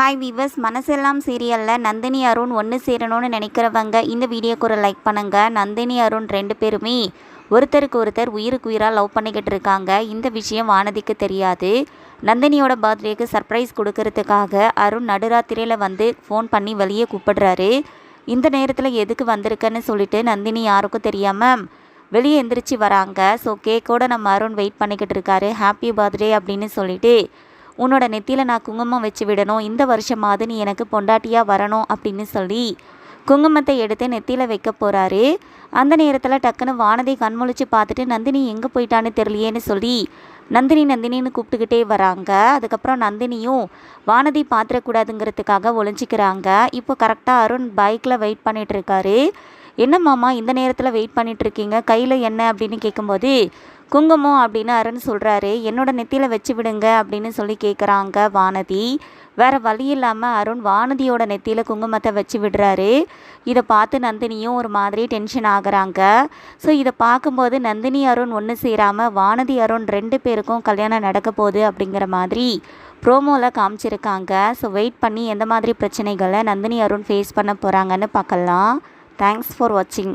Hi viewers மனசெல்லாம் சீரியலில் நந்தினி அருண் ஒன்று சேரணும்னு நினைக்கிறவங்க இந்த வீடியோக்கு ஒரு லைக் பண்ணுங்கள் நந்தினி அருண் ரெண்டு பேருமே ஒருத்தருக்கு ஒருத்தர் உயிருக்கு உயிராக லவ் பண்ணிக்கிட்டு இருக்காங்க. இந்த விஷயம் வானதிக்கு தெரியாது. நந்தினியோட பர்த்டேக்கு சர்ப்ரைஸ் கொடுக்கறதுக்காக அருண் நடுராத்திரியில் வந்து ஃபோன் பண்ணி வெளியே கூப்பிடுறாரு. இந்த நேரத்தில் எதுக்கு வந்திருக்கன்னு சொல்லிட்டு நந்தினி யாருக்கும் தெரியாமல் வெளியே எந்திரிச்சு வராங்க. ஸோ கேக்கோட நம்ம அருண் வெயிட் பண்ணிக்கிட்டு இருக்காரு. ஹாப்பி பர்த்டே அப்படின்னு சொல்லிட்டு உன்னோட நெத்தியில் நான் குங்குமம் வச்சு விடணும். இந்த வருஷமாவது நீ எனக்கு பொண்டாட்டியாக வரணும் அப்படின்னு சொல்லி குங்குமத்தை எடுத்து நெத்தியில் வைக்க போகிறாரு அந்த நேரத்தில் டக்குன்னு வானதி கண்முழிச்சு பார்த்துட்டு நந்தினி எங்கே போயிட்டான்னு தெரியலையேன்னு சொல்லி நந்தினி நந்தினின்னு கூப்பிட்டுக்கிட்டே வராங்க. அதுக்கப்புறம் நந்தினியும் வானதி பார்த்துடக்கூடாதுங்கிறதுக்காக ஒளிஞ்சிக்கிறாங்க. இப்போ கரெக்டாக அருண் பைக்கில் வெயிட் பண்ணிகிட்ருக்காரு இருக்காரு. என்ன மாமா இந்த நேரத்தில் வெயிட் பண்ணிகிட்ருக்கீங்க கையில் என்ன? அப்படின்னு கேட்கும்போது குங்குமம் அப்படின்னு அருண் சொல்கிறாரு என்னோட நெத்தியில் வச்சு விடுங்க அப்படின்னு சொல்லி கேட்குறாங்க வானதி. வேறு வழி இல்லாமல் அருண் வானதியோட நெத்தியில் குங்குமத்தை வச்சு விடுறாரு. இதை பார்த்து நந்தினியும் ஒரு மாதிரி டென்ஷன் ஆகுறாங்க. ஸோ இதை பார்க்கும்போது நந்தினி அருண் ஒன்று சேராமல் வானதி அருண் ரெண்டு பேருக்கும் கல்யாணம் நடக்க போகுது அப்படிங்கிற மாதிரி ப்ரோமோவில் காமிச்சிருக்காங்க. ஸோ வெயிட் பண்ணி எந்த மாதிரி பிரச்சனைகளை நந்தினி அருண் ஃபேஸ் பண்ண போகிறாங்கன்னு பார்க்கலாம். தேங்க்ஸ் ஃபார் வாட்சிங்